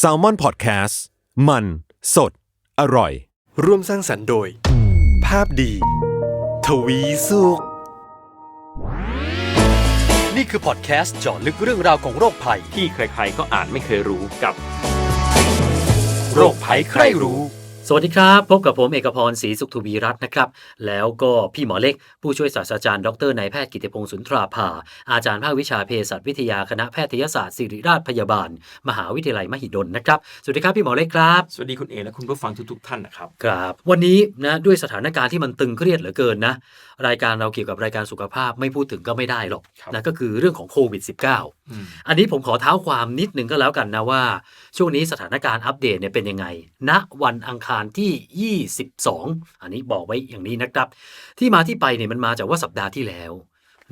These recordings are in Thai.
s a l ม o n PODCAST มัน สด อร่อย ร่วมสร้างสรรค์โดย ภาพดี ทวีสุข นี่คือพอดแคสต์เจาะลึกเรื่องราวของโรคภัย ที่ใครๆก็อ่านไม่เคยรู้กับ โรคภัยใครรู้ สวัสดีครับ พบกับผมเอกพรศรีสุขทวีรัตน์นะครับ แล้วก็พี่หมอเล็ก ผู้ช่วยศาสตราจารย์ดรนายแพทย์กิติพงศ์สุนทราภา อาจารย์ภาควิชาเภสัชวิทยาคณะแพทยศาสตร์ศิริราชพยาบาล มหาวิทยาลัยมหิดลนะครับ สวัสดีครับพี่หมอเล็กครับ สวัสดีคุณเอและคุณผู้ฟังทุกๆท่านนะครับ ครับ วันนี้นะด้วยสถานการณ์ที่มันตึงเครียดเหลือเกินนะ รายการเราเกี่ยวกับรายการสุขภาพไม่พูดถึงก็ไม่ได้หรอกครับนะก็คือเรื่องของโควิด -19 อืมอันนี้ผมขอเท้าความนิดหนึ่งก็แล้วกันนะว่า ช่วงนี้สถานการณ์อัปเดตเนี่ยเป็นยังไงณวันอังคารที่ 22 อันนี้บอกไว้อย่างนี้นะครับ ที่มาที่ไปเนี่ยมันมาจากว่าสัปดาห์ที่แล้ว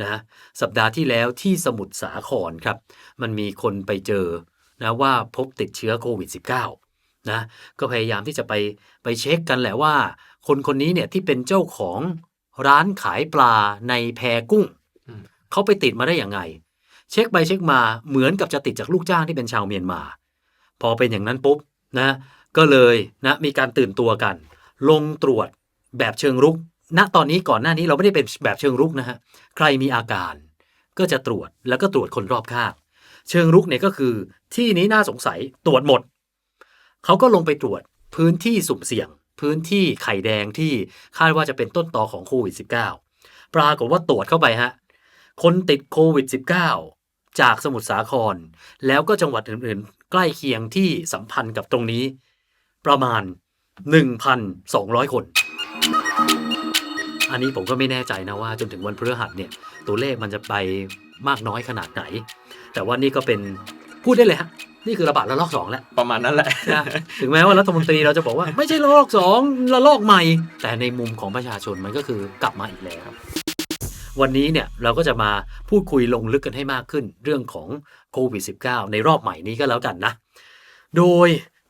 นะสัปดาห์ที่แล้วที่สมุทรสาครครับ มันมีคนไปเจอนะว่าพบติดเชื้อโควิด -19 นะก็พยายามที่จะไปไปเช็คกันแหละว่า คนคนนี้เนี่ยที่เป็นเจ้าของ ร้านขายปลาในแพกุ้งอืมเขาไปติดมาได้อย่างไง เช็คไปเช็คมาเหมือนกับจะติดจากลูกจ้างที่เป็นชาวเมียนมา พอเป็นอย่างนั้นปุ๊บนะก็เลยนะมีการตื่นตัวกัน ลงตรวจแบบเชิงรุกณตอนนี้ก่อนหน้านี้เราไม่ได้เป็นแบบเชิงรุกนะฮะใครมีอาการก็จะตรวจแล้วก็ตรวจคนรอบข้าง เชิงรุกเนี่ยก็คือที่นี้น่าสงสัยตรวจหมด เขาก็ลงไปตรวจพื้นที่สุ่มเสี่ยง พื้นที่ไข่แดงที่คาดว่าจะเป็นต้นตอของโควิด -19 ปรากฏว่าตรวจเข้าไปฮะ คนติดโควิด -19 จากสมุทรสาคร แล้วก็จังหวัดอื่นๆ ใกล้เคียงที่สัมพันธ์กับตรงนี้ ประมาณ 1,200 คนอันนี้ผมก็ไม่แน่ใจนะว่าจนถึงวันพฤหัสเนี่ยตัวเลขมันจะไปมากน้อยขนาดไหน แต่ว่านี่ก็เป็นพูดได้เลยฮะ นี่คือระบาดระลอกสองแล้วประมาณนั้นแหละนะถึงแม้ว่ารัฐมนตรีเราจะบอกว่าไม่ใช่ระลอกสองระลอกใหม่ แต่ในมุมของประชาชนมันก็คือกลับมาอีกแล้ว วันนี้เนี่ยเราก็จะมาพูดคุยลงลึกกันให้มากขึ้น เรื่องของโควิด -19 ในรอบใหม่นี้ก็แล้วกันนะ โดย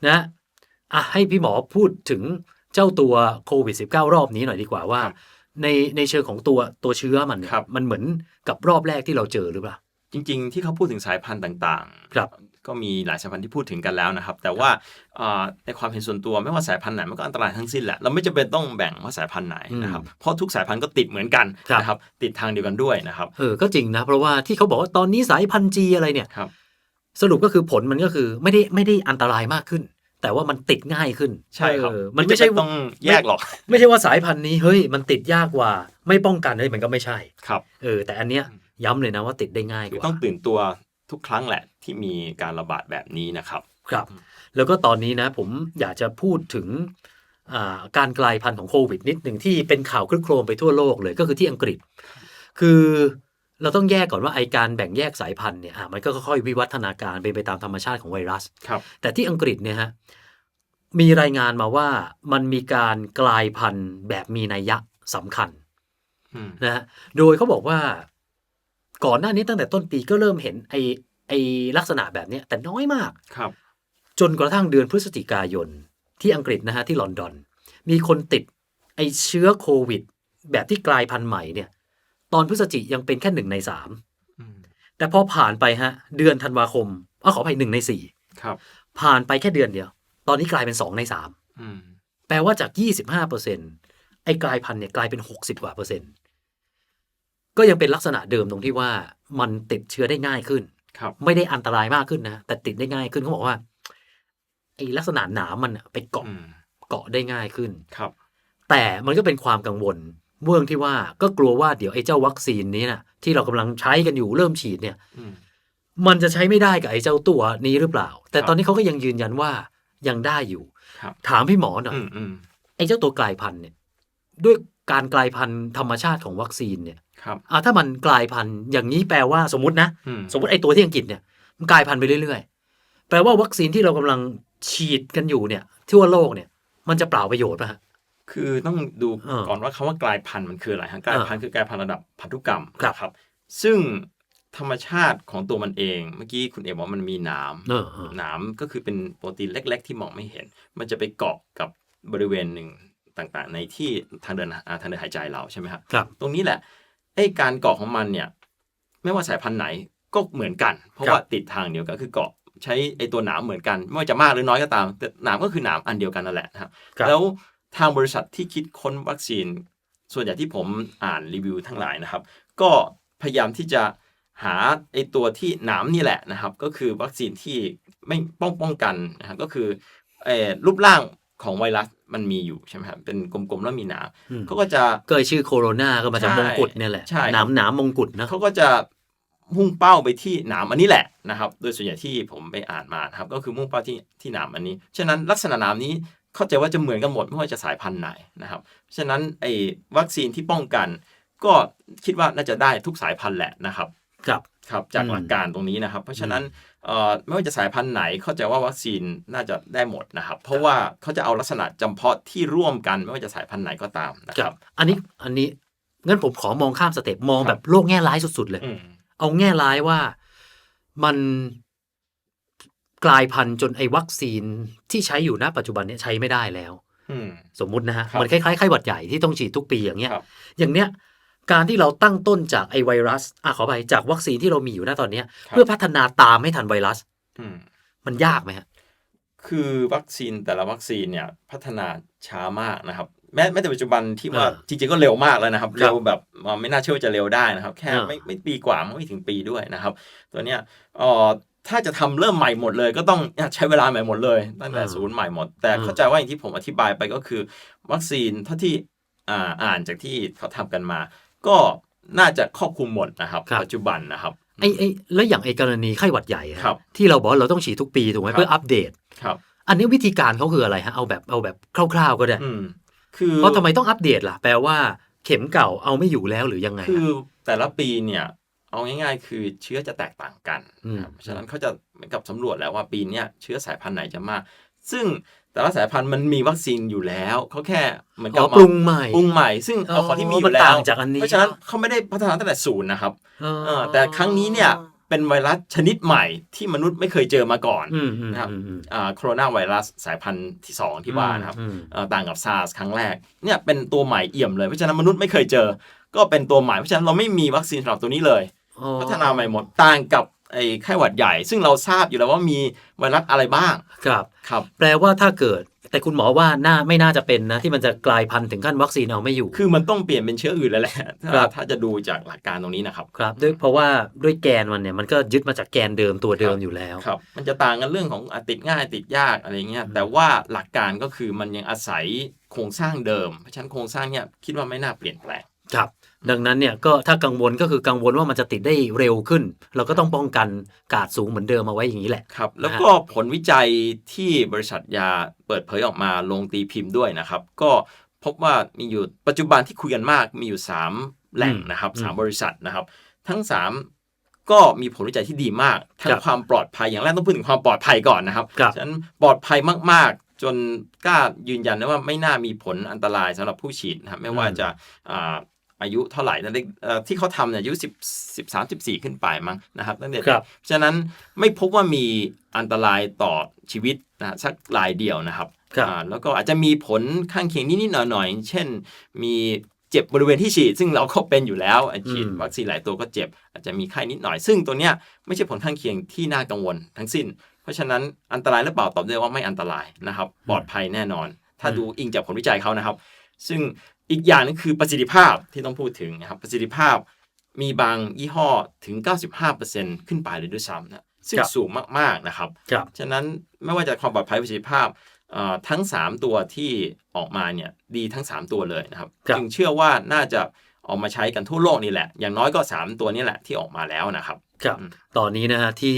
นะอะให้พี่หมอพูดถึงเจ้าตัวโควิด -19 รอบนี้หน่อยดีกว่าว่าครับในในเชิงของตัวตัวเชื้อมันเนี่ยครับมันเหมือนกับรอบแรกที่เราเจอหรือเปล่าจริง ๆ ที่เขาพูดถึงสายพันธุ์ต่างๆ ครับ ก็มีหลายสายพันธุ์ที่พูดถึงกันแล้วนะครับ แต่ว่าอ่าในความเห็นส่วนตัวไม่ว่าสายพันธุ์ไหนมันก็อันตรายทั้งสิ้นแหละเราไม่จำเป็นต้องแบ่งว่าสายพันธุ์ไหนนะครับเพราะทุกสายพันธุ์ก็ติดเหมือนกันครับนะครับติดทางเดียวกันด้วยนะครับเออก็จริงนะเพราะว่าที่เขาบอกว่าตอนนี้สายพันธุ์จีอะไรเนี่ยครับสรุปก็คือผลมันก็คือไม่ได้ไม่ได้อันตรายมากขึ้น แต่ว่ามันติดง่ายขึ้น ใช่ครับเออมันไม่ใช่จำเป็ต้องแยกหรอก ไม่ใช่ว่าสายพันธุ์นี้เฮ้ยมันติดยากกว่า ไม่ป้องกันเลยมันก็ไม่ใช่ครับเออแต่อันเนี้ยย้ำเลยนะว่าติดได้ง่ายกคือว่าต้องตื่นตัว ทุกครั้งแหละที่มีการระบาดแบบนี้นะครับ ครับ แล้วก็ตอนนี้นะผมอยากจะพูดถึงอ่าการกลายพันธุ์ของโควิดนิดหนึ่งที่เป็นข่าวคลึกโครมไปทั่วโลกเลยก็คือที่อังกฤษ คือเราต้องแยกก่อนว่าไอการแบ่งแยกสายพันธุ์เนี่ยอะมันก็ค่อยๆวิวัฒนาการเป็นไปตามธรรมชาติของไวรัสครับแต่ที่อังกฤษเนี่ยฮะมีรายงานมาว่ามันมีการกลายพันธุ์แบบมีนัยยะสำคัญอืมนะฮะโดยเขาบอกว่า ก่อนหน้านี้ตั้งแต่ต้นปีก็เริ่มเห็นไอไอลักษณะแบบเนี้ยแต่น้อยมาก ครับ จนกระทั่งเดือนพฤศจิกายน ที่อังกฤษนะฮะที่ลอนดอน มีคนติดไอเชื้อโควิด แบบที่กลายพันธุ์ใหม่เนี่ย ตอนพฤศจิยังเป็นแค่หนึ่งในสามอืมแต่พอผ่านไปฮะ เดือนธันวาคมเอาขออภัยหนึ่งในสี่ครับ ผ่านไปแค่เดือนเดียว ตอนนี้กลายเป็นสองในสามอืมแปลว่าจากยี่สิบห้าเปอร์เซ็นไอ้กลายพันธุ์เนี่ยกลายเป็นหกสิบกว่าเปอร์เซ็นต์ ก็ยังเป็นลักษณะเดิมตรงที่ว่ามันติดเชื้อได้ง่ายขึ้นครับ ไม่ได้อันตรายมากขึ้นนะ แต่ติดได้ง่ายขึ้นเขาบอกว่าไอ้ลักษณะหนามมันอะไปเกาะอืมเกาะได้ง่ายขึ้นครับ แต่มันก็เป็นความกังวลเรื่องที่ว่าก็กลัวว่าเดี๋ยวไอ้เจ้าวัคซีนนี้นะที่เรากำลังใช้กันอยู่เริ่มฉีดเนี่ยอืมมันจะใช้ไม่ได้กับไอ้เจ้าตัวนี้หรือเปล่า แต่ครับตอนนี้เขาก็ยังยืนยันว่ายังได้อยู่ครับถามพี่หมอหน่อยอืมอืมไอ้เจ้าตัวกลายพันธุ์เนี่ย ด้วยการกลายพันธุ์ธรรมชาติของวัคซีนเนี่ย ครับอะถ้ามันกลายพันธุ์อย่างนี้แปลว่าสมมตินะอืมสมมติไอ้ตัวที่อังกฤษเนี่ยมันกลายพันธุ์ไปเรื่อย ๆ แปลว่าวัคซีนที่เรากำลังฉีดกันอยู่เนี่ย ทั่วโลกเนี่ย มันจะเปล่าประโยชน์ป่ะฮะคือต้องดูเออก่อนว่าคำว่ากลายพันธุ์มันคืออะไรฮะกลายพันธุ์คือกลายพันธุ์ระดับพันธุกรรมครับนะครับซึ่งธรรมชาติของตัวมันเอง เมื่อกี้คุณเอกบอกว่ามันมีหนามเออเออหนามก็คือเป็นโปรตีนเล็ก ๆ ที่มองไม่เห็น มันจะไปเกาะกับบริเวณหนึ่งต่างๆ ในที่ทางเดินอ่าทางเดินหายใจเราใช่ไหมครับครับตรงนี้แหละ ไอ้การเกาะของมันเนี่ย ไม่ว่าสายพันธุ์ไหนก็เหมือนกัน เพราะครับว่าติดทางเดียวกันคือเกาะใช้ไอตัวหนามเหมือนกัน ไม่ว่าจะมากหรือน้อยก็ตามแต่หนามก็คือหนามอันเดียวกันนั่นแหละนะครับครับแล้วทางบริษัทที่คิดค้นวัคซีน ส่วนใหญ่ที่ผมอ่านรีวิวทั้งหลายนะครับ ก็พยายามที่จะหาไอตัวที่หนามนี่แหละนะครับ ก็คือวัคซีนที่ไม่ป้องป้องกันนะครับก็คือเอ่อรูปร่าง ของไวรัสมันมีอยู่ใช่ไหมครับเป็นกลมๆแล้วมีหนามอืมเขาก็จะก็ไอ้ชื่อโคโรนาก็มาจากใช่มงกุฎเนี่ยแหละใช่หนามหนามมงกุฎนะเขาก็จะมุ่งเป้าไปที่หนามอันนี้แหละนะครับ โดยส่วนใหญ่ที่ผมไปอ่านมานะครับก็คือมุ่งเป้าที่ที่หนามอันนี้ ฉะนั้นลักษณะหนามนี้เข้าใจว่าจะเหมือนกันหมดไม่ว่าจะสายพันธุ์ไหนนะครับ ฉะนั้นไอ้วัคซีนที่ป้องกัน ก็คิดว่าน่าจะได้ทุกสายพันธุ์แหละนะครับ ครับครับจากอืมหลักการตรงนี้นะครับ เพราะฉะนั้นเอ่อ ไม่ว่าจะสายพันธุ์ไหนเข้าใจว่าวัคซีนน่าจะได้หมดนะครับ เพราะว่าเขาจะเอาลักษณะจำเพาะที่ร่วมกันไม่ว่าจะสายพันธุ์ไหนก็ตามนะคครัรับบอันนี้อันนี้งั้นผมขอมองข้ามสเต็ปมองครับแบบโลกแง่ร้ายสุด ๆ เลยอืมเอาแง่ร้ายว่ามันกลายพันธุ์จนไอ้วัคซีนที่ใช้อยู่ณปัจจุบันเนี้ใช้ไม่ได้แล้วอืมสมมุตินะฮะครับมันคล้ายๆไข้หวัดใหญ่ที่ต้องฉีดทุกปีอย่างเงี้ยครับอย่างเนี้ย การที่เราตั้งต้นจากไอไวรัสอะขอไปจากวัคซีนที่เรามีอยู่ณตอนเนี้ยครับเพื่อพัฒนาตามให้ทันไวรัสอืมมันยากไหมฮะคือวัคซีนแต่ละวัคซีนเนี่ยพัฒนาช้ามากนะครับแม้แม้แต่ปัจจุบันที่ว่าอ่าจริงๆก็เร็วมากแล้วนะครับครับเร็วแบบอ่าไม่น่าเชื่อว่าจะเร็วได้นะครับ แค่อ่าไม่ไม่ปีกว่าไม่ถึงปีด้วยนะครับ ตัวเนี้ยเอ่อถ้าจะทำเริ่มใหม่หมดเลย ก็ต้องเนี่ยใช้เวลาใหม่หมดเลยตั้งแต่ศูนย์ใหม่หมด แต่เข้าใจว่าอย่างที่ผมอธิบายไปก็คือ วัคซีนเท่าที่อ่าอ่านจากที่เขาทำกันมา ก็น่าจะครอบคลุมหมดนะครับ ครับ ปัจจุบันนะครับ ไอ้ไอ้แล้วอย่างไอ้กรณีไข้หวัดใหญ่อะครับที่เราบอกว่าเราต้องฉีดทุกปีถูกไหมครับ เพื่ออัปเดต ครับ อันนี้วิธีการเขาคืออะไรฮะเอาแบบเอาแบบคร่าว ๆ ก็ได้ อืมคือ เพราะทำไมต้องอัปเดตล่ะ แปลว่าเข็มเก่าเอาไม่อยู่แล้วหรือยังไงคือฮะแต่ละปีเนี่ยเอาง่ายๆ คือเชื้อจะแตกต่างกันอืมนะครับเพราะฉะนั้นเขาจะเหมือนกับสำรวจแล้วว่าปีเนี้ยเชื้อสายพันธุ์ไหนจะมาก ซึ่ง แต่ละสายพันธุ์มันมีวัคซีนอยู่แล้วเขาแค่เหมือนอ๋กัอบปรุงใหม่ปรุงใหม่ ซึ่งอ๋อเอาของที่มีอมันยู่แล้ต่าวงจากอันนี้เพราะฉะนั้นเขาไม่ได้พัฒนาตั้งแต่ศูนย์นะครับอ๋อเออแต่ครั้งนี้เนี่ยเป็นไวรัสชนิดใหม่ที่มนุษย์ไม่เคยเจอมาก่อนอืมอืมนะครับอืมอืมอ่าโคโรนาไวรัสสายพันธุ์ที่สองที่ว่านะครับอืมเอ่อต่างกับซาร์สครั้งแรกเนี่ยเป็นตัวใหม่เอี่ยมเลยเพราะฉะนั้นมนุษย์ไม่เคยเจอ ก็เป็นตัวใหม่เพราะฉะนั้นเราไม่มีวัคซีนสำหรับตัวนี้เลยอ๋อพัฒนาใหม่หมดต่างกับ ไอ้ไข้หวัดใหญ่ ซึ่งเราทราบอยู่แล้วว่ามีไวรัสอะไรบ้างครับครับ แปลว่าถ้าเกิด แต่คุณหมอว่าน่าไม่น่าจะเป็นนะ ที่มันจะกลายพันธุ์ถึงขั้นวัคซีนเอาไม่อยู่ คือมันต้องเปลี่ยนเป็นเชื้ออื่นแล้วแหละถ้าครับถ้าจะดูจากหลักการตรงนี้นะครับครับด้วยเพราะว่าด้วยแกนมันเนี่ยมันก็ยึดมาจากแกนเดิมตัวเดิมอยู่แล้วครับ มันจะต่างกันเรื่องของอะติดง่ายติดยากอะไรเงี้ยแต่ว่าหลักการก็คือมันยังอาศัยโครงสร้างเดิมเพราะฉะนั้นโครงสร้างเนี่ยคิดว่าไม่น่าเปลี่ยนแปลงครับ ดังนั้นเนี่ยก็ถ้ากังวลก็คือกังวลว่ามันจะติดได้เร็วขึ้น เราก็ต้องป้องกันกาดสูงเหมือนเดิมเอาไว้อย่างนี้แหละครับ แล้วก็ผลวิจัยที่บริษัทยาเปิดเผยออกมาลงตีพิมพ์ด้วยนะครับ ก็พบว่ามีอยู่ปัจจุบันที่คุยกันมากมีอยู่ 3 แหล่งนะครับอืมสามบริษัทนะครับ ทั้ง 3ก็มีผลวิจัยที่ดีมากทั้คงรับความปลอดภัยอย่างแรกต้องพูดถึงความปลอดภัยก่อนนะครับครับฉะนั้นปลอดภัยมากๆ จนกล้ายืนยันได้ว่าไม่น่ามีผลอันตรายสำหรับผู้ฉีดนะครับไม่ว่าจะ อ่าอายุเท่าไหร่นั่นเองเอ่อที่เขาทำเนี่ยอายุ10 13 14ขึ้นไปมั้งนะครับตั้งแต่ครับฉะนั้นไม่พบว่ามีอันตรายต่อชีวิตนะสักรายเดียวนะครับครับอ่าแล้วก็อาจจะมีผลข้างเคียงนิดๆหน่อยๆเช่น มีเจ็บบริเวณที่ฉีด ซึ่งเราก็เป็นอยู่แล้วฉีดอืมวัคซีนหลายตัวก็เจ็บ อาจจะมีไข้นิดหน่อย ซึ่งตัวเนี้ยไม่ใช่ผลข้างเคียงที่น่ากังวลทั้งสิ้น เพราะฉะนั้นอันตรายหรือเปล่าตอบได้ว่าไม่อันตรายนะครับ ปลอดภัยแน่นอน ถ้าดูอิงจากผลวิจัยเขานะครับ ซึ่ง อีกอย่างนึงคือประสิทธิภาพที่ต้องพูดถึงนะครับประสิทธิภาพมีบางยี่ห้อถึง 95%ขึ้นไปเลยด้วยซ้ำนะซึ่งครับสูงมากๆนะครับครับฉะนั้นไม่ว่าจะความปลอดภัยประสิทธิภาพเอ่อทั้ง 3 ตัวที่ออกมาเนี่ยดีทั้ง 3 ตัวเลยนะครับครับจึงเชื่อว่าน่าจะออกมาใช้กันทั่วโลกนี่แหละ อย่างน้อยก็ 3 ตัวนี้แหละที่ออกมาแล้วนะครับครับอืมตอนนี้นะฮะที่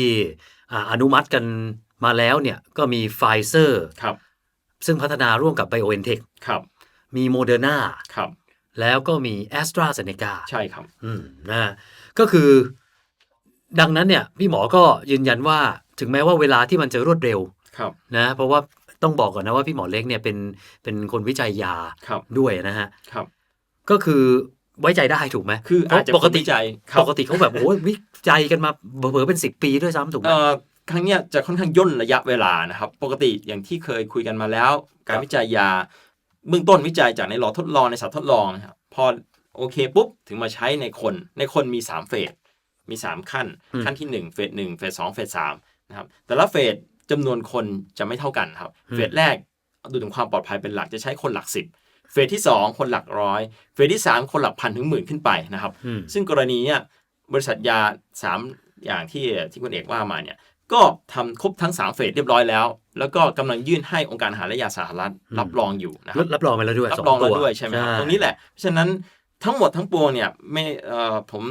อ่าอนุมัติกันมาแล้วเนี่ยก็มีไฟเซอร์ครับซึ่งพัฒนาร่วมกับ BioNTech ครับ มีโมเดอร์นาครับแล้วก็มี a s t r a z เซ e c a ใช่ครับ อืมนะฮะก็คือดังนั้นเนี่ยพี่หมอก็ยืนยันว่าถึงแม้ว่าเวลาที่มันจะรวดเร็วครับนะเพราะว่าต้องบอกก่อนนะว่าพี่หมอเล็กเนี่ยเป็นเป็นคนวิจัยยาครับด้วยนะฮะครับ ก็คือไว้ใจได้ถูกไหมคือเพอาราะจจะปกติคนวิจัยครับปกติเขาแบบโอ้ยวิจัยกันมาเผลอๆเป็นสิบปีด้วยซ้ำถูกไหมเอ่อครั้งเนี้ยจะค่อนข้างย่นระยะเวลานะครับ ปกติอย่างที่เคยคุยกันมาแล้ว การครับวิจัยยา เบื้องต้นวิจัยจากในหลอดทดลองในสัตว์ทดลองนะครับพอโอเคปุ๊บถึงมาใช้ในคนในคนมี 3 เฟสมี 3 ขั้น ขั้นที่ 1 เฟส1เฟส2เฟส3นะครับแต่ละเฟสจำนวนคนจะไม่เท่ากันครับอืมเฟสแรกดูถึงความปลอดภัยเป็นหลักจะใช้คนหลักสิบเฟสที่ 2 คนหลักร้อยเฟสที่ 3 คนหลักพันถึงหมื่นขึ้นไปนะครับอืมซึ่งกรณีเนี่ยบริษัทยา 3 อย่างที่ที่คุณเอกว่ามาเนี่ย ก็ทำครบทั้ง 3 เฟสเรียบร้อยแล้ว แล้วก็กำลังยื่นให้องค์การอาหารและยาสหรัฐอืมรับรองอยู่นะครับรับรองไปแล้วด้วยรับสรองแล้วตัด้วยใช่ไหมครับตรงนี้แหละเพราะฉะนั้นทั้งหมดทั้งปวงเนี่ยไม่เอ่อผม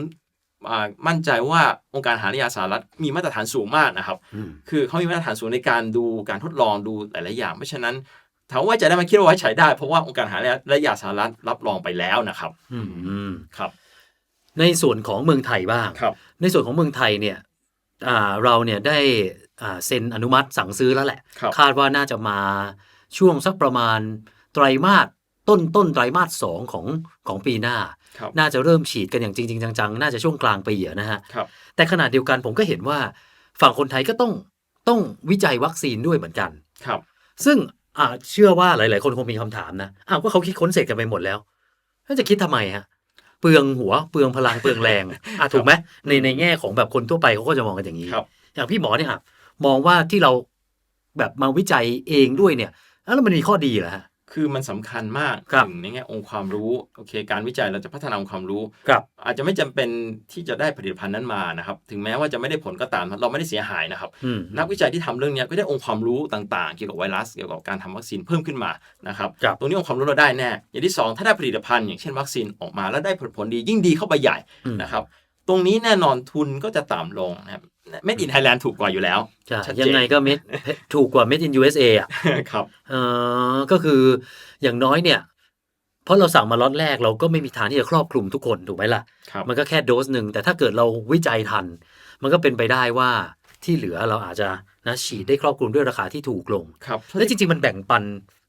อ่ามั่นใจว่าองค์การอาหารและยาสหรัฐมีมาตรฐานสูงมากนะครับอืมคือเขามีมาตรฐานสูงในการดูการทดลองดูหลายๆอย่าง เพราะฉะนั้นถามว่าไว้ใจได้ไหมคิดว่าไว้ใจได้ เพราะว่าองค์การอาหารและยาสหรัฐรับรองไปแล้วนะครับ อืมอืมครับ ในส่วนของเมืองไทยบ้างครับในส่วนของเมืองไทยเนี่ยอ่า เราเนี่ยได้อ่าเซ็นอนุมัติสั่งซื้อแล้วแหละครับคาดว่าน่าจะมาช่วงสักประมาณไตรมาสต้นต้นไตรมาสสองของของปีหน้าครับน่าจะเริ่มฉีดกันอย่างจริง ๆ จังๆ น่าจะช่วงกลางปีอะนะฮะครับแต่ขณะเดียวกันผมก็เห็นว่าฝั่งคนไทยก็ต้องต้องวิจัยวัคซีนด้วยเหมือนกันครับ ซึ่งอ่าเชื่อว่าหลาย ๆ คนคงมีคำถามนะอ้าวก็เขาคิดค้นเสร็จกันไปหมดแล้วแล้วจะคิดทำไมฮะ เปลืองหัวเปลืองพลังเปลืองแรงอะถูกไหมในในแง่ของแบบคนทั่วไปเขาก็จะมองกันอย่างนี้ครับอย่างพี่หมอเนี่ยอะมองว่าที่เราแบบมาวิจัยเองด้วยเนี่ย แล้วมันมีข้อดีเหรอฮะ คือมันสำคัญมากครับถึงในแง่องค์ความรู้โอเค การวิจัยเราจะพัฒนาองค์ความรู้ครับอาจจะไม่จำเป็นที่จะได้ผลิตภัณฑ์นั้นมานะครับถึงแม้ว่าจะไม่ได้ผลก็ตาม เราไม่ได้เสียหายนะครับอืมนักวิจัยที่ทำเรื่องเนี้ยก็ได้องค์ความรู้ต่างๆ เกี่ยวกับไวรัสเกี่ยวกับการทำวัคซีนเพิ่มขึ้นมานะครับครับตรงนี้องค์ความรู้เราได้แน่อย่างที่สองถ้าได้ผลิตภัณฑ์อย่างเช่นวัคซีนออกมาแล้วได้ผลผลดียิ่งดีเข้าไปใหญ่อืมนะครับตรงนี้แน่นอนทุนก็จะต่ำลงนะครับ Made in Thailand ถูกกว่าอยู่แล้วใช่ชัดเจนยังไงก็เม็ดถูกกว่า Made in USA อะครับเออก็คืออย่างน้อยเนี่ย เพราะเราสั่งมาล็อตแรกเราก็ไม่มีทางที่จะครอบคลุมทุกคนถูกไหมล่ะครับมันก็แค่โดสหนึ่งแต่ถ้าเกิดเราวิจัยทัน มันก็เป็นไปได้ว่าที่เหลือเราอาจจะนะฉีดได้ครอบคลุมด้วยราคาที่ถูกลงครับและจริงๆมันแบ่งปัน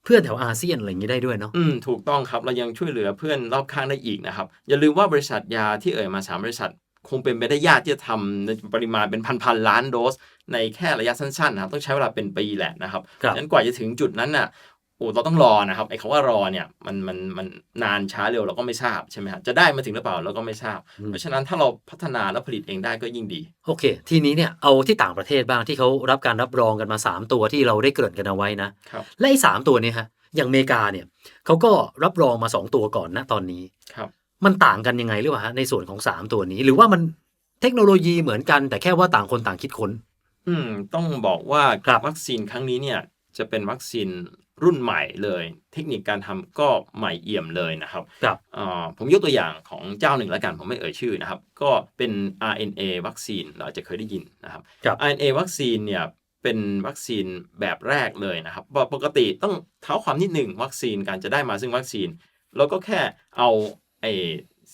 เพื่อนแถวอาเซียนอะไรอย่างนี้ได้ด้วยเนาะอืมถูกต้องครับเรายังช่วยเหลือเพื่อนรอบข้างได้อีกนะครับอย่าลืมว่าบริษัทยาที่เอ่ยมาสามบริษัท คงเป็นไปได้ยากที่จะทำในปริมาณเป็นพันๆล้านโดส ในแค่ระยะสั้นๆนะครับต้องใช้เวลาเป็นปีแหละนะครับครับฉะนั้นกว่าจะถึงจุดนั้นน่ะโอ้เราต้องรอนะครับไอ้คำว่ารอเนี่ยมันมันมันนานช้าเร็วเราก็ไม่ทราบใช่ไหมครับจะได้มาถึงหรือเปล่าเราก็ไม่ทราบ เพราะฉะนั้นถ้าเราพัฒนาและผลิตเองได้ก็ยิ่งดี โอเค ทีนี้เนี่ยเอาที่ต่างประเทศบ้างที่เขารับการรับรองกันมา 3 ตัวที่เราได้เกริ่นกันเอาไว้นะครับและไอ้สามตัวเนี้ฮะอย่างอเมริกาเนี่ยเขาก็รับรองมา 2 ตัวก่อนนะตอนนี้ครับ มันต่างกันยังไงหรือเปล่าฮะในส่วนของ3ตัวนี้ หรือว่ามันเทคโนโลยีเหมือนกัน แต่แค่ว่าต่างคนต่างคิดค้น อืม ต้องบอกว่าครับวัคซีนครั้งนี้เนี่ยจะเป็นวัคซีนรุ่นใหม่เลย เทคนิคการทำก็ใหม่เอี่ยมเลยนะครับครับอ่าผมยกตัวอย่างของเจ้าหนึ่งแล้วกัน ผมไม่เอ่ยชื่อนะครับ ก็เป็น RNA วัคซีนเราอาจจะเคยได้ยินนะครับครับ RNA วัคซีนเนี่ยเป็นวัคซีนแบบแรกเลยนะครับปปกติต้องเท้าความนิดหนึ่งวัคซีนการจะได้มาซึ่งวัคซีนเราก็แค่เอา ไอ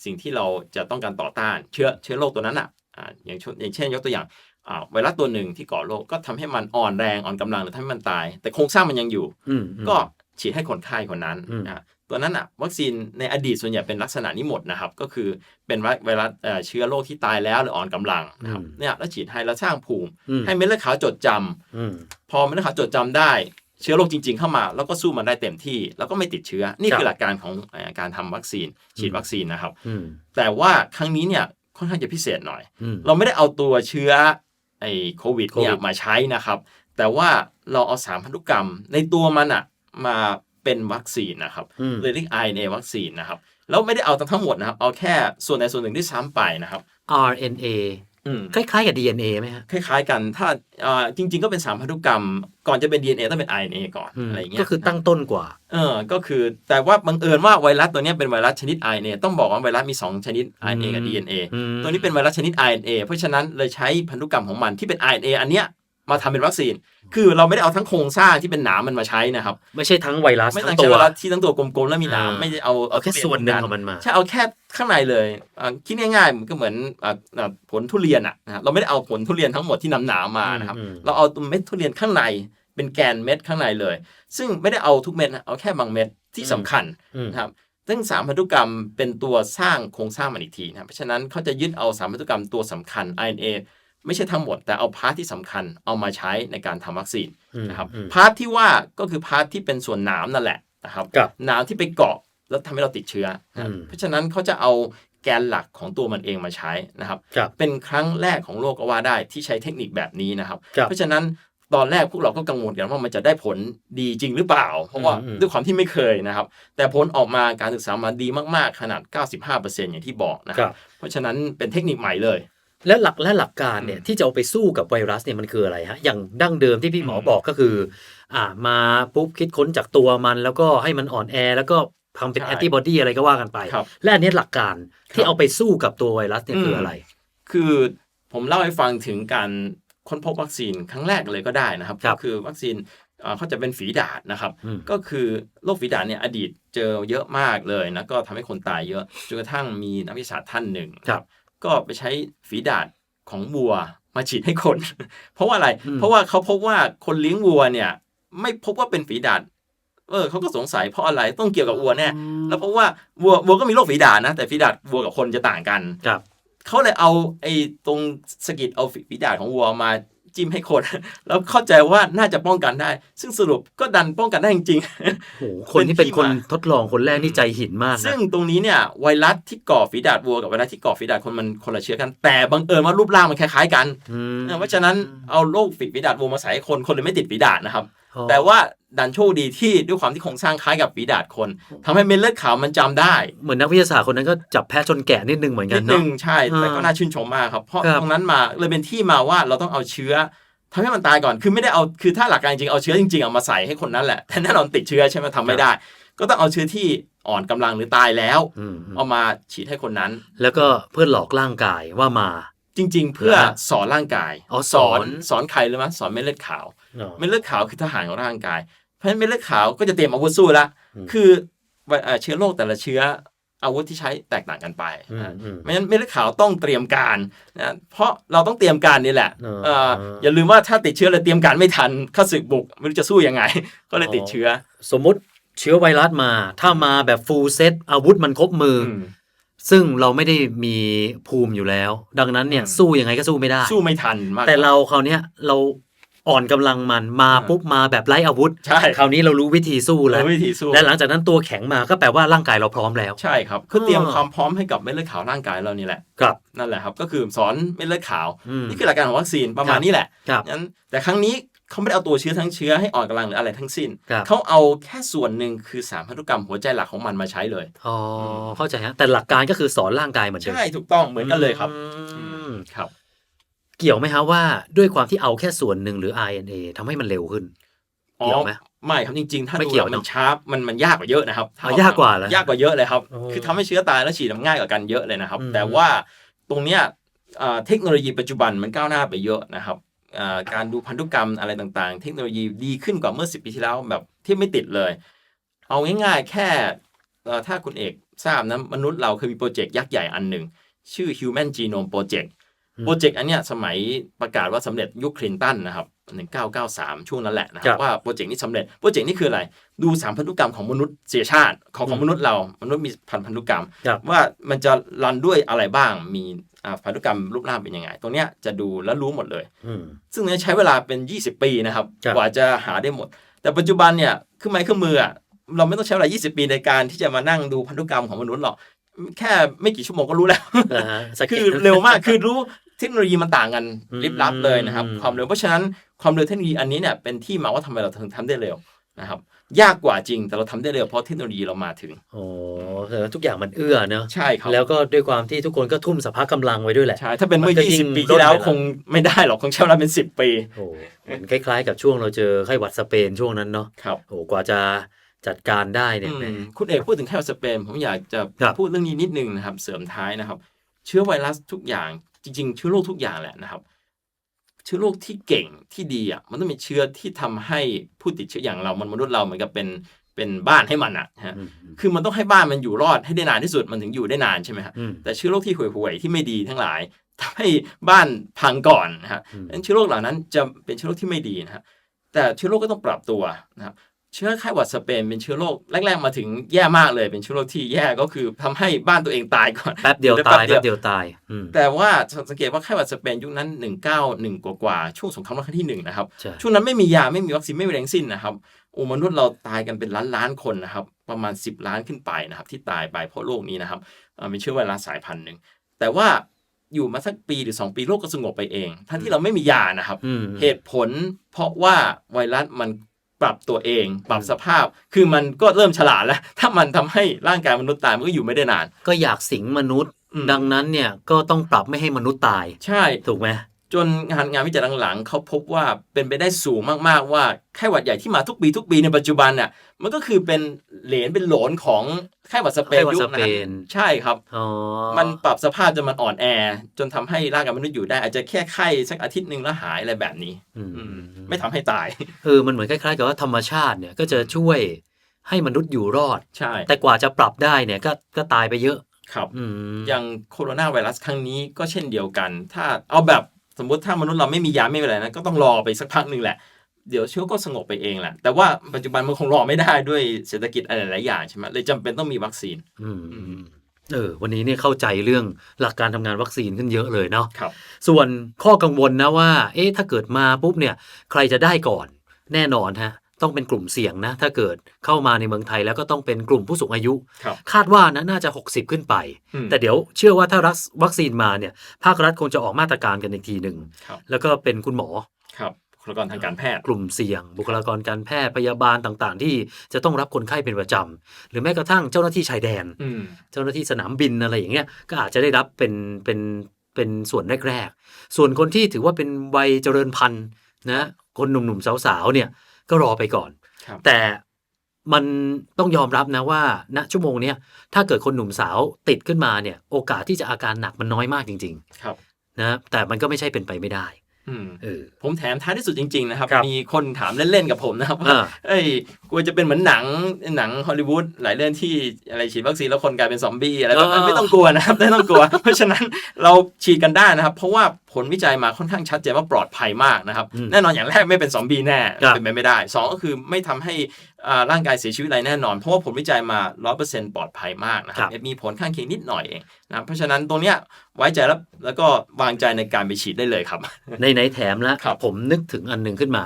สิ่งที่เราจะต้องการต่อต้านเชื้อเชื้อโรคตัวนั้นอะอ่าอย่างเช่นอย่างเช่น ยกตัวอย่างอ่าไวรัสตัวหนึ่งที่ก่อโรคก็ทำให้มันอ่อนแรงอ่อนกำลังหรือทำให้มันตาย แต่โครงสร้างมันยังอยู่อืมอืมก็ฉีดให้คนไข้คนนั้นอืมนะตัวนั้นอะวัคซีนในอดีตส่วนใหญ่เป็นลักษณะนี้หมดนะครับ ก็คือเป็นไวไวรัสเอ่อเชื้อโรคที่ตายแล้วหรืออ่อนกำลังนะครับเนี่ยแล้วฉีดให้แล้วสร้างภูมิอืมให้เม็ดเลือดขาวจดจำอืมพอเม็ดเลือดขาวจดจำได้ เชื้อโรคจริง ๆ เข้ามา แล้วก็สู้มันได้เต็มที่ แล้วก็ไม่ติดเชื้อ นี่ครับคือหลักการของเอ่อการทำวัคซีน ฉีดวัคซีนนะครับอืมแต่ว่าครั้งนี้เนี่ยค่อนข้างจะพิเศษหน่อยอืมเราไม่ได้เอาตัวเชื้อไอ้โควิดเนี่ยโควิดมาใช้นะครับ แต่ว่าเราเอาสารพันธุกรรมในตัวมันอะมาเป็นวัคซีนนะครับอืมเลยเรียก RNA วัคซีนนะครับแล้วไม่ได้เอาทั้งหมดนะครับ เอาแค่ส่วนใดส่วนหนึ่งที่ซ้ำไปนะครับ RNA อืม คล้ายๆกับ DNA ไหมฮะคล้ายๆกัน ถ้าอ่าจริง ๆ ก็เป็นสารพันธุกรรม ก่อนจะเป็น DNA ต้องเป็น RNA ก่อนอืมอะไรอย่างเงี้ยก็คือตั้งต้นกว่า เออ ก็คือแต่ว่าบังเอิญว่าไวรัสตัวเนี้ยเป็นไวรัสชนิด RNA ต้องบอกว่าไวรัสมี 2 ชนิด RNA กับอืม DNA อืมตัวนี้เป็นไวรัสชนิด RNA เพราะฉะนั้นเลยใช้พันธุกรรมของมันที่เป็น RNA อันเนี้ย มาทำเป็นวัคซีน คือเราไม่ได้เอาทั้งโครงสร้างที่เป็นหนามมันมาใช้นะครับ ไม่ใช่ทั้งไวรัสไม่ทั้ต้องงใช้ตัวไวรัสที่ทั้งตัวกลมๆแล้วมีหนามอ่าไม่ได้เอาเอาแค่ทุเรียส่วนหนึ่งตรของมันมาใช่เอาแค่ข้างในเลยอ่าคิดง่ายๆมันก็เหมือนอ่าอ่าผลทุเรียนอะนะฮะเราไม่ได้เอาผลทุเรียนทั้งหมดที่หนามๆมานะครับอืมเราเอาตัวเม็ดทุเรียนข้างในเป็นแกนเม็ดข้างในเลย ซึ่งไม่ได้เอาทุกเม็ดนะเอาแค่บางเม็ดที่สำคัญอืมนะครับซึ่งสารพันธุกรรมเป็นตัวสร้างโครงสร้างมันอีกทีนะครับเพราะฉะนั้นเขาจะยึดเอาสารพันธุกรรมตัวสำคัญ RNA ไม่ใช่ทั้งหมด แต่เอาพาร์ทที่สำคัญเอามาใช้ในการทำวัคซีนอืมนะครับอืมพาร์ทที่ว่าก็คือพาร์ทที่เป็นส่วนหนามนั่นแหละนะครับครับหนามที่ไปเกาะแล้วทำให้เราติดเชื้อนะครับอืมเพราะฉะนั้นเขาจะเอาแกนหลักของตัวมันเองมาใช้นะครับครับ เป็นครั้งแรกของโลกก็ว่าได้ที่ใช้เทคนิคแบบนี้นะครับครับ เพราะฉะนั้นตอนแรกพวกเราก็กังวลกันว่ามันจะได้ผลดีจริงหรือเปล่า เพราะว่าอืมด้วยความที่ไม่เคยนะครับ แต่ผลออกมาการศึกษามาดีมากๆ ขนาด 95%อย่างที่บอกนะคครัรับบเพราะฉะนั้นเป็นเทคนิคใหม่เลย และหลักและหลักการเนี่ยอืมที่จะเอาไปสู้กับไวรัสเนี่ยมันคืออะไรฮะอย่างดั้งเดิมที่พี่หมออืมบอกก็คือ อ่ามาปุ๊บคิดค้นจากตัวมันแล้วก็ให้มันอ่อนแอแล้วก็ทำเป็นใช่แอนติบอดีอะไรก็ว่ากันไปครับและอันเนี้ยหลักการคที่รับเอาไปสู้กับตัวไวรัสเนี่ยคืออะไร คือผมเล่าให้ฟังถึงการค้นพบวัคซีนครั้งแรกเลยก็ได้นะครับครับก็คือวัคซีนเอ่อเขาจะเป็นฝีดาษนะครับอืมก็คือโรคฝีดาษเนี่ยอดีตเจอเยอะมากเลยนะก็ทำให้คนตายเยอะจนกระทั่งมีนักวิทยาศาสตร์ท่านหนึ่งครับ ก็ไปใช้ฝีดาษของวัวมาฉีดให้คน เพราะว่าอะไรอืมเพราะว่าเขาพบว่าคนเลี้ยงวัวเนี่ย ไม่พบว่าเป็นฝีดาษเออเขาก็สงสัยเพราะอะไรต้องเกี่ยวกับวัวแน่แล้วเพราะว่าวัววัวก็มีโรคฝีดาษนะแต่ฝีดาษวัวกับคนจะต่างกันครับเขาเลยเอาไอ้ตรงสะกิดเอาฝีดาษของวัวมา จิ้มให้คนแล้วเข้าใจว่าน่าจะป้องกันได้ ซึ่งสรุปก็ดันป้องกันได้จริงๆโอ้โหคนที่เป็นคนเป็นที่มาทดลองคนแรกนี่ใจหินมากนะซึ่งตรงนี้เนี่ยไวรัสที่ก่อฝีดาษวัวกับไวรัสที่ก่อฝีดาษคนมันคนละเชื้อกัน แต่บังเอิญว่ารูปร่างมันคล้ายๆกันอืมเพราะฉะนั้นเอาโรคฝีดาษวัวมาใส่ให้คนคนเลยไม่ติดฝีดาษนะครับอ๋อแต่ว่า ดันโชคดีที่ด้วยความที่โครงสร้างคล้ายกับฝีดาษคนทำให้เม็ดเลือดขาวมันจำได้ เหมือนนักวิทยาศาสตร์คนนั้นก็จับแพะชนแกะนิดนึงเหมือนกันินดนึเนาะงใช่ แต่ก็อ่าน่าชื่นชมมากครับ เพราะครับตรงนั้นมาเลยเป็นที่มาว่าเราต้องเอาเชื้อทำให้มันตายก่อน คือไม่ได้เอา คือถ้าหลักการจริงๆเอาเชื้อจริงๆเอามาใส่ให้คนนั้นแหละ แต่แน่นอนติดเชื้อใช่ไหมทำไม่ได้ ก็ต้องเอาเชื้อที่อ่อนกำลังหรือตายแล้วอืมอืมเอามาฉีดให้คนนั้น แล้วก็เพื่อหลอกร่างกายว่ามา จริง ๆ เพื่อเหรอฮะสอนร่างกายอ๋อสอนสอนสอนใครรู้ไหมสอนเม็ดเลือดขาวเนาะเม็ดเลือดขาวคือทหารของร่างกายเพ ราะฉะนั้นเม็ดเลือดขาวก็จะเตรียมอาวุธสู้ละอืมคือเอ่อเชื้อโรคแต่ละเชื้ออาวุธที่ใช้แตกต่างกันไปอืมนะอืมไม่งั้นเม็ดเลือดขาวต้องเตรียมการนะเพราะเราต้องเตรียมการนี่แหละเออเอ่ออย่าลืมว่าถ้าติดเชื้อแล้วเตรียมการไม่ทันข้าศึกบุกไม่รู้จะสู้ยังไง ก็เลยติดเชื้อ สมมุติเชื้อไวรัสมา ถ้ามาแบบฟูลเซตอาวุธมันครบมืออมซึ่งเราไม่ได้มีภูมิอยู่แล้ว ดังนั้นเนี่ยอืมสู้ยังไงก็สู้ไม่ได้ สู้ไม่ทันมากแต่เราคราวเนี้ยเรา อ่อนกำลังมันมาอ่าปุ๊บมาแบบไร้อาวุธใช่คราวนี้เรารู้วิธีสู้แล้วรู้วิธีสู้และหลังจากนั้นตัวแข็งมาก็แปลว่าร่างกายเราพร้อมแล้ว ใช่ครับคือเตรียมอ่าความพร้อมให้กับเม็ดเลือดขาวร่างกายเรานี่แหละครับนั่นแหละครับก็คือสอนเม็ดเลือดขาวอืมนี่คือหลักการของวัคซีนประมาณนี้แหละครับงั้นแต่ครั้งนี้เขาไม่ได้เอาตัวเชื้อทั้งเชื้อให้อ่อนกำลังหรืออะไรทั้งสิ้นครับเขาเอาแค่ส่วนหนึ่งคือสารพันธุกรรมหัวใจหลักของมันมาใช้เลย อ๋อ เข้าใจฮะ แต่หลักการก็คือสอนร่างกายเหมือนเดิมใช่ ถูกต้องเหมือนกันเลยครับอืมครับ เกี่ยวไหมฮะว่าด้วยความที่เอาแค่ส่วนหนึ่งหรือ RNA ทำให้มันเร็วขึ้นอ๋อเกี่ยวไหมไม่ครับจริงๆ ถ้าไม่ดูเกี่ยวแล้วมันเนอะช้ามันมันยากกว่าเยอะนะครับอ๋อยากกว่าเหรอยากกว่าเยอะเลยครับโอ้คือทำให้เชื้อตายแล้วฉีดมันง่ายกว่ากันเยอะเลยนะครับอืมแต่ว่าตรงเนี้ยเอ่อเทคโนโลยีปัจจุบันมันก้าวหน้าไปเยอะนะครับเอ่อการดูพันธุกรรมอะไรต่างๆ เทคโนโลยีดีขึ้นกว่าเมื่อ 10 ปีที่แล้วแบบที่ไม่ติดเลย เอาง่ายๆ แค่เอ่อถ้าคุณเอกทราบนะมนุษย์เราเคยมีโปรเจกต์ยักษ์ใหญ่อันหนึ่งชื่อ Human Genome Project อืม โปรเจกต์อันเนี้ยสมัยประกาศว่าสำเร็จยุคคลินตันนะครับ 1993 ช่วงนั้นแหละนะคครัรับบว่าโปรเจกต์นี้สำเร็จโปรเจกต์นี้คืออะไร ดูสามพันธุกรรมของมนุษย์เสียชาติของของมนุษย์เรามนุษย์มีพันพันธุกรรมครับว่ามันจะรันด้วยอะไรบ้างมีอ่าพันธุกรรมรูปร่างเป็นยังไง ตรงเนี้ยจะดูแล้วรู้หมดเลยอืมซึ่งเนี่ยใช้เวลาเป็น 20 ปีนะครับครับกว่าจะหาได้หมด แต่ปัจจุบันเนี่ยเครื่องไม้เครื่องมืออะเราไม่ต้องใช้เวลา 20 ปีในการที่จะมานั่งดูพันธุกรรมของมนุษย์หรอกแค่ไม่กี่ชั่วโมงก็รู้แล้วนะฮะสเก็ตคือเร็วมาก คือรู้ เทคโนโลยีมันต่างกันอืมลิบลับเลยนะครับอืมความเร็วเพราะฉะนั้นความเร็วเทคโนโลยีอันนี้เนี่ยเป็นที่มาว่าทำไมเราถึงทำได้เร็วนะครับยากกว่าจริงแต่เราทำได้เร็วเพราะเทคโนโลยีเรามาถึงโอ้แสดงว่าทุกอย่างมันเอื้อเนอะใช่ครับแล้วก็ด้วยความที่ทุกคนก็ทุ่มสภาพกำลังไว้ด้วยแหละใช่ถ้าเป็นเมื่อมันก็ยิ่ง20 ปีที่แล้วลดไปละคงไม่ได้หรอกคงใช้เวลาเป็น 10 ปีโอ้เหมือนคล้ายๆ กับช่วงเราเจอไข้หวัดสเปนช่วงนั้นเนาะครับโอ้กว่าจะจัดการได้เนี่ยอืมแหมคุณเอกพูดถึงแค่สเปนผมอยากจะครับพูดเรื่องนี้นิดนึงนะครับเสริมท้ายนะครับ เชื้อไวรัสทุกอย่าง จริงๆเชื้อโรคทุกอย่างแหละนะครับ เชื้อโรคที่เก่งที่ดีอะมันต้องเป็นเชื้อที่ทำให้ผู้ติดเชื้ออย่างเรามันมนุษย์เราเหมือนกับเป็นเป็นบ้านให้มันอะฮะอืมคือมันต้องให้บ้านมันอยู่รอดให้ได้นานที่สุดมันถึงอยู่ได้นานใช่ไหมฮะอืมแต่เชื้อโรคที่ห่วยๆที่ไม่ดีทั้งหลายทำให้บ้านพังก่อนนะฮะอืมนั้นเชื้อโรคเหล่านั้นจะเป็นเชื้อโรคที่ไม่ดีนะฮะแต่เชื้อโรคก็ต้องปรับตัวนะครับ เชื้อไข้หวัดสเปนเป็นเชื้อโรคแรก ๆ มาถึงแย่มากเลยเป็นเชื้อโรคที่แย่ก็คือทำให้บ้านตัวเองตายก่อนแป๊บเดียวเดี๋ยวตายแป๊แป๊บบเดีเดียยววตายอืมแต่ว่าสังเกตว่าไข้หวัดสเปนยุคนั้น 191 กว่าๆช่วงสงครามโลกครั้งที่หนึ่งนะครับใช่ช่วงนั้นไม่มียาไม่มีวัคซีนไม่มีแรงสิ้นนะครับโอ้มนุษย์เราตายกันเป็นล้านล้านๆคนนะครับ ประมาณ 10 ล้านขึ้นไปนะครับ ที่ตายไปเพราะโรคนี้นะครับเอ่อมีเชื้อไวรัสสายพันธุ์หนึ่งแต่ว่าอยู่มาสักปีหรือ 2 ปีโรคก็สงบไปเอง ทั้งที่เราไม่มียานะครับอืมเหตุผลเพราะว่าไวรัสมัน ปรับตัวเอง ปรับสภาพ คือมันก็เริ่มฉลาดแล้ว ถ้ามันทำให้ร่างกายมนุษย์ตายมันก็อยู่ไม่ได้นาน ก็อยากสิงมนุษย์อืมดังนั้นเนี่ยก็ต้องปรับไม่ให้มนุษย์ตาย ใช่ ถูกไหม จนงานงานวิจัยหลังๆเขาพบว่าเป็นไปได้สูงมากๆว่าไข้หวัดใหญ่ที่มาทุกปีทุกปีในปัจจุบันน่ะมันก็คือเป็นเหลนเป็นโหลนของไข้หวัดสเปนไข้หวัดยุคสนั้เปนนใช่ครับอ๋อมันปรับสภาพจนมันอ่อนแอ จนทำให้ร่างกายมนุษย์อยู่ได้ อาจจะแค่ไข้สักอาทิตย์หนึ่งแล้วหายอะไรแบบนี้อืมอืมไม่ทำให้ตายเออมันเหมือนคล้ายๆกับว่าธรรมชาติเนี่ยก็จะช่วยให้มนุษย์อยู่รอดใช่แต่กว่าจะปรับได้เนี่ยก็ก็ตายไปเยอะครับอืมอย่างโคโรนาไวรัสครั้งนี้ก็เช่นเดียวกัน ถ้าเอาแบบ สมมติถ้ามนุษย์เราไม่มียาไม่มีอะไรนะก็ต้องรอไปสักพักหนึ่งแหละ เดี๋ยวเชื้อก็สงบไปเองแหละ แต่ว่าปัจจุบันมันคงรอไม่ได้ด้วยเศรษฐกิจอะไรหลายๆอย่างใช่ไหมเลยจำเป็นต้องมีวัคซีนอืมอืมเออวันนี้เนี่ยเข้าใจเรื่องหลักการทำงานวัคซีนขึ้นเยอะเลยเนาะครับ ส่วนข้อกังวลนะว่า เอ๊ะถ้าเกิดมาปุ๊บเนี่ย ใครจะได้ก่อน แน่นอนฮะ ต้องเป็นกลุ่มเสี่ยงนะ ถ้าเกิดเข้ามาในเมืองไทยแล้วก็ต้องเป็นกลุ่มผู้สูงอายุครับคาดว่านะน่าจะ 60 ขึ้นไปอืมแต่เดี๋ยวเชื่อว่าถ้ารักวัคซีนมาเนี่ยภาครัฐคงจะออกมาตรการกันอีกทีหนึ่งครับแล้วก็เป็นคุณหมอครับบุคลากรทางการแพทย์กลุ่มเสี่ยง บุคลากรการแพทย์พยาบาลต่างๆ ที่จะต้องรับคนไข้เป็นประจำหรือแม้กระทั่งเจ้าหน้าที่ชายแดนอืมเจ้าหน้าที่สนามบินอะไรอย่างเงี้ยก็อาจจะได้รับเป็นเป็นเป็นส่วนแรกๆส่วนคนที่ถือว่าเป็นวัยเจริญพันธุ์นะคนหนุ่มๆสาวๆเนี่ย ก็รอไปก่อนครับแต่มันต้องยอมรับนะว่า ณชั่วโมงเนี้ยถ้าเกิดคนหนุ่มสาวติดขึ้นมาเนี่ย โอกาสที่จะอาการหนักมันน้อยมากจริงครับๆนะแต่มันก็ไม่ใช่เป็นไปไม่ได้อืมเออ ผมแถมท้ายที่สุดจริง ๆ นะครับครับ มีคนถามเล่น ๆ กับผมนะครับว่าอ่าเอ้ยกลัวจะเป็นเหมือนหนังหนังฮอลลีวูดหลายเรื่องที่อะไรฉีดวัคซีนแล้วคนกลายเป็นซอมบี้อะไรแบบอ่าไม่ต้องกลัวนะครับไม่ต้องกลัว เพราะฉะนั้นเราฉีดกันได้นะครับ เพราะว่าผลวิจัยมาค่อนข้างชัดเจนว่าปลอดภัยมากนะครับอืมแน่นอนอย่างแรกไม่เป็นซอมบี้แน่ครับเป็นไปไม่ได้สองก็คือไม่ทำให้อ่า ร่างกายเสียชีวิตอะไรแน่นอน เพราะว่าผลวิจัยมา 100%ปลอดภัยมากนะครับมีผลข้างเคียงนิดหน่อยเองนะครับเพราะฉะนั้นตรงเนี้ยไว้ใจแล้วแล้วก็วางใจในการไปฉีดได้เลยครับ ในไหนๆแถมแล้วครับผมนึกถึงอันหนึ่งขึ้นมา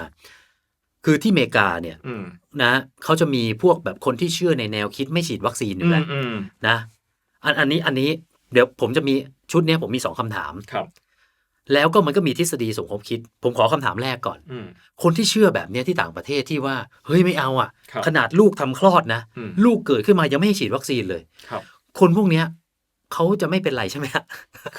คือที่อเมริกาเนี่ยอืมนะเขาจะมีพวกแบบคนที่เชื่อในแนวคิดไม่ฉีดวัคซีนอยู่แล้วอืมนะอันอันนี้อันนี้เดี๋ยวผมจะมีชุดเนี้ยผมมีสองคำถามครับ แล้วก็มันก็มีทฤษฎีสมคบคิด ผมขอคำถามแรกก่อนอืมคนที่เชื่อแบบเนี้ยที่ต่างประเทศที่ว่า เฮ้ยไม่เอาอะครับขนาดลูกทำคลอดนะอืมลูกเกิดขึ้นมายังไม่ให้ฉีดวัคซีนเลยครับ คนพวกเนี้ยเขาจะไม่เป็นไรใช่ไหมฮะ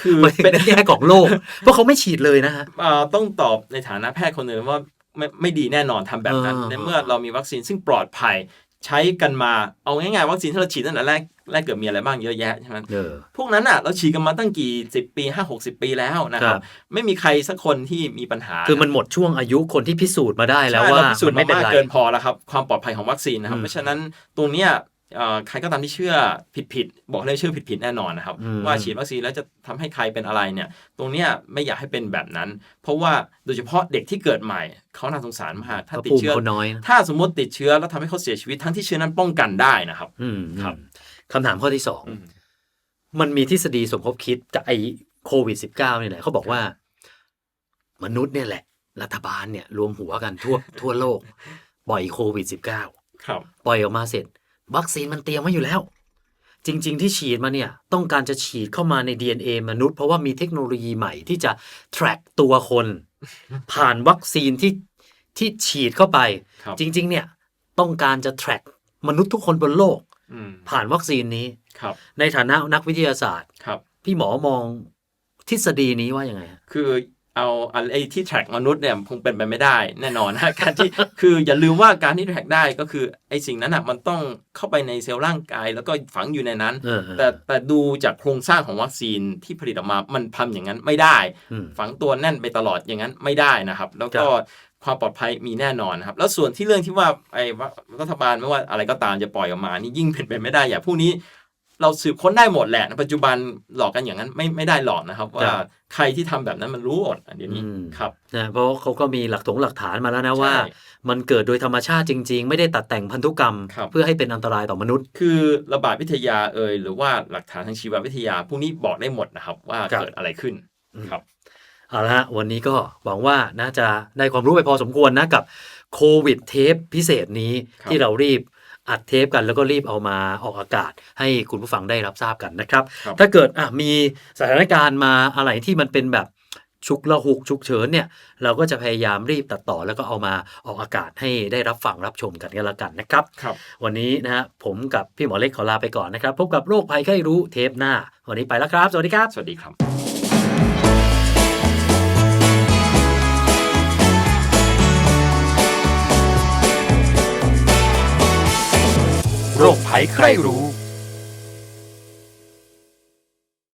คือหมายถึงเป็นในแง่ของโลก เพราะเขาไม่ฉีดเลยนะฮะเอ่อต้องตอบในฐานะแพทย์คนหนึ่งว่าไม่ไม่ดีแน่นอนทำแบบนั้นอ่าในเมื่อเรามีวัคซีนซึ่งปลอดภัย ใช้กันมาเอาง่ายๆวัคซีนที่เราฉีดตั้งแต่แรกแรกเกิดมีอะไรบ้างเยอะแยะใช่ไหมเออพวกนั้นอะเราฉีดกันมาตั้งกี่สิบปีห้าหกสิบปีแล้วนะครัครับบไม่มีใครสักคนที่มีปัญหา คือมันหมดช่วงอายุคนที่พิสูจน์มาได้แล้วใช่ว่าเรพิสูจมันน์ไม่มาเป็นมากไรเกินพอแล้วครับความปลอดภัยของวัคซีนนะครับอืมเพราะฉะนั้นตรงเนี้ยเอ่อ ใครก็ตามที่เชื่อผิดๆบอกเลยเชื่อผิดๆแน่นอนนะครับอืมว่าฉีดวัคซีนแล้วจะทำให้ใครเป็นอะไรเนี่ย ตรงเนี้ยไม่อยากให้เป็นแบบนั้น เพราะว่าโดยเฉพาะเด็กที่เกิดใหม่เขาน่าสงสารมากถ้าเพราะติดภูมิเชื้อเขาน้อยนะถ้าสมมติติดเชื้อแล้วทำให้เขาเสียชีวิตทั้งที่เชื้อนั้นป้องกันได้นะครับอืมครับคำถามข้อที่สองอืมมันมีทฤษฎีสมคบคิดจากไอ้โควิด -19 เนี่ยแหละเขาบอกว่า มนุษย์เนี่ยแหละ รัฐบาลเนี่ยรวมหัวกันทั่วทั่วโลก ปล่อยโควิด -19 ครับ ปล่อยออกมาเสร็จ วัคซีนมันเตรียมไว้อยู่แล้ว จริง ๆ ที่ฉีดมาเนี่ย ต้องการจะฉีดเข้ามาใน DNA มนุษย์ เพราะว่ามีเทคโนโลยีใหม่ที่จะ track ตัวคน ผ่านวัคซีนที่ที่ฉีดเข้าไป ครับ จริง ๆ เนี่ย ต้องการจะ track มนุษย์ทุกคนบนโลก อืมผ่านวัคซีนนี้ ครับในฐานะนักวิทยาศาสตร์ ครับ พี่หมอมองทฤษฎีนี้ว่ายังไงฮะ คือ เอาไอ้ที่แทร็กมนุษย์เนี่ยคงเป็นไปไม่ได้แน่นอนนะการที่คืออย่าลืมว่าการที่แทร็กได้ก็คือไอ้สิ่งนั้นอะมันต้องเข้าไปในเซลล์ร่างกาย แล้วก็ฝังอยู่ในนั้นเออเออแต่แต่ดูจากโครงสร้างของวัคซีนที่ผลิตออกมามันทำอย่างนั้นไม่ได้อืมฝังตัวแน่นไปตลอดอย่างนั้นไม่ได้นะครับ แล้วก็ครับความปลอดภัยมีแน่นอนนะครับ แล้วส่วนที่เรื่องที่ว่าไอ้รัฐบาลไม่ว่าอะไรก็ตามจะปล่อยออกมานี่ยิ่งเป็นไปไม่ได้อย่างพวกนี้ เราสืบค้นได้หมดแหละในปัจจุบันหลอกกันอย่างนั้นไม่ไม่ได้หลอกนะครับ ว่าใครที่ทำแบบนั้นมันรู้หมดอันเดี๋ยวนี้อืมครับนะเพราะเขาก็มีหลักถงหลักฐานมาแล้วนะใช่ว่า มันเกิดโดยธรรมชาติจริง ๆ ไม่ได้ตัดแต่งพันธุกรรมครับเพื่อให้เป็นอันตรายต่อมนุษย์ คือระบาดวิทยาเอ่ยหรือว่าหลักฐานทางชีววิทยาพวกนี้บอกได้หมดนะครับ ว่าครับเกิดอะไรขึ้นอืมครับเอาละฮะวันนี้ก็หวังว่าน่าจะได้ความรู้ไปพอสมควรนะกับโควิดเทปพิเศษนี้ครับที่เรารีบ อัดเทปกันแล้วก็รีบเอามาออกอากาศ ให้คุณผู้ฟังได้รับทราบกันนะครับครับถ้าเกิดอะมีสถานการณ์มาอะไรที่มันเป็นแบบฉุกละหุกฉุกเฉินเนี่ยเราก็จะพยายามรีบตัดต่อแล้วก็เอามาออกอากาศให้ได้รับฟังรับชมกันกันละกันนะครับครับวันนี้นะฮะผมกับพี่หมอเล็กขอลาไปก่อนนะครับ พบกับโรคภัยไข้รู้เทปหน้า วันนี้ไปแล้วครับ สวัสดีครับ สวัสดีครับ โรคภัยใครรู้